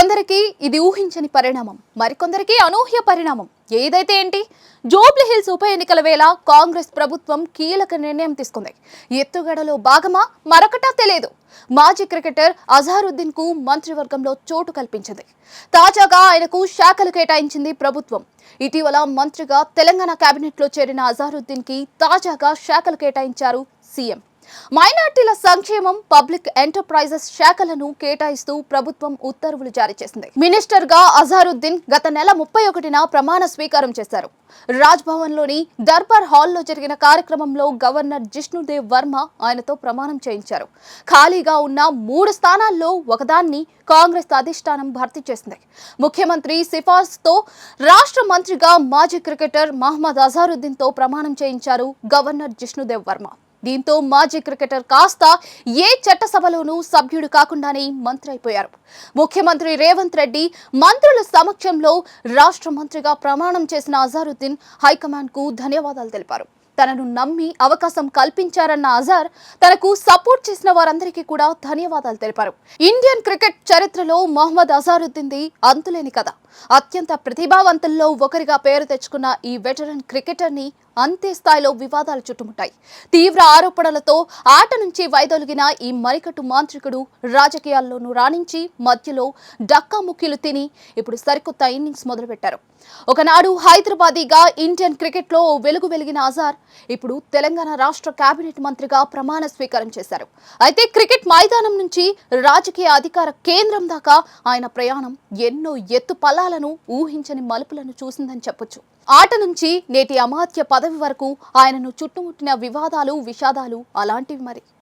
కొందరికి ఇది ఊహించని పరిణామం మరికొందరికి అనూహ్య పరిణామం. ఏదైతే ఏంటి? జోబ్లీ హిల్స్ ఉప ఎన్నికల వేళ కాంగ్రెస్ ప్రభుత్వం కీలక నిర్ణయం తీసుకుంది. ఎత్తుగడలో భాగమా? మరొకటా తెలియదు మాజీ క్రికెటర్ అజారుద్దీన్కు మంత్రివర్గంలో చోటు కల్పించింది. తాజాగా ఆయనకు శాఖలు కేటాయించింది ప్రభుత్వం. ఇటీవల మంత్రిగా తెలంగాణ కేబినెట్లో చేరిన అజారుద్దీన్కి తాజాగా శాఖలు కేటాయించారు సీఎం. మైనార్టీల సంక్షేమం పబ్లిక్ ఎంటర్ప్రైజెస్ శాఖలను కేటాయిస్తూ ప్రభుత్వం ఉత్తర్వులు జారీ చేసింది. మినిస్టర్గా అజారుద్దీన్ గత నెల ముప్పై ఒకటిన ప్రమాణ స్వీకారం చేశారు. రాజ్ భవన్లోని దర్బార్ హాల్లో జరిగిన కార్యక్రమంలో గవర్నర్ జిష్ణుదేవ్ వర్మ ఆయనతో ప్రమాణం చేయించారు. ఖాళీగా ఉన్న మూడు స్థానాల్లో ఒకదాన్ని కాంగ్రెస్ అధిష్టానం భర్తీ చేసింది. ముఖ్యమంత్రి సిఫార్సుతో రాష్ట్ర మంత్రిగా మాజీ క్రికెటర్ మహమ్మద్ అజారుద్దీన్తో ప్రమాణం చేయించారు గవర్నర్ జిష్ణుదేవ్ వర్మ. దీంతో మాజీ క్రికెటర్ కాస్త ఏ చట్టసభలోనూ సభ్యుడు కాకుండానే మంత్రి అయిపోయారు ముఖ్యమంత్రి రేవంత్ రెడ్డి మంత్రుల సమక్షంలో రాష్ట్ర మంత్రిగా ప్రమాణం చేసిన అజారుద్దీన్ హైకమాండ్కు ధన్యవాదాలు తెలిపారు. తనను నమ్మి అవకాశం కల్పించారన్న అజార్ తనకు సపోర్ట్ చేసిన వారందరికీ కూడా ధన్యవాదాలు తెలిపారు. ఇండియన్ క్రికెట్ చరిత్రలో మొహమ్మద్ అజారుద్దీన్ది అంతులేని కథ. అత్యంత ప్రతిభావంతుల్లో ఒకరిగా పేరు తెచ్చుకున్న ఈ వెటరన్ క్రికెటర్ని అంతే స్థాయిలో వివాదాలు చుట్టుముట్టాయి. తీవ్ర ఆరోపణలతో ఆట నుంచి వైదొలిగిన ఈ మరికట్టు మాంత్రికుడు రాజకీయాల్లోనూ రాణించి మధ్యలో డక్కాముక్కీలు తిని ఇప్పుడు సరికొత్త ఇన్నింగ్స్ మొదలుపెట్టారు. ఒకనాడు హైదరాబాదీగా ఇండియన్ క్రికెట్లో వెలుగు వెలిగిన అజార్ ఇప్పుడు తెలంగాణ రాష్ట్ర కేబినెట్ మంత్రిగా ప్రమాణ స్వీకారం చేశారు. అయితే క్రికెట్ మైదానం నుంచి రాజకీయ అధికార కేంద్రం దాకా ఆయన ప్రయాణం ఎన్నో ఎత్తు పలాలను ఊహించని మలుపులను చూసిందని చెప్పొచ్చు. ఆట నుంచి నేటి అమాత్య పదవి వరకు ఆయనను చుట్టుముట్టిన వివాదాలు విషాదాలు అలాంటివి మరి.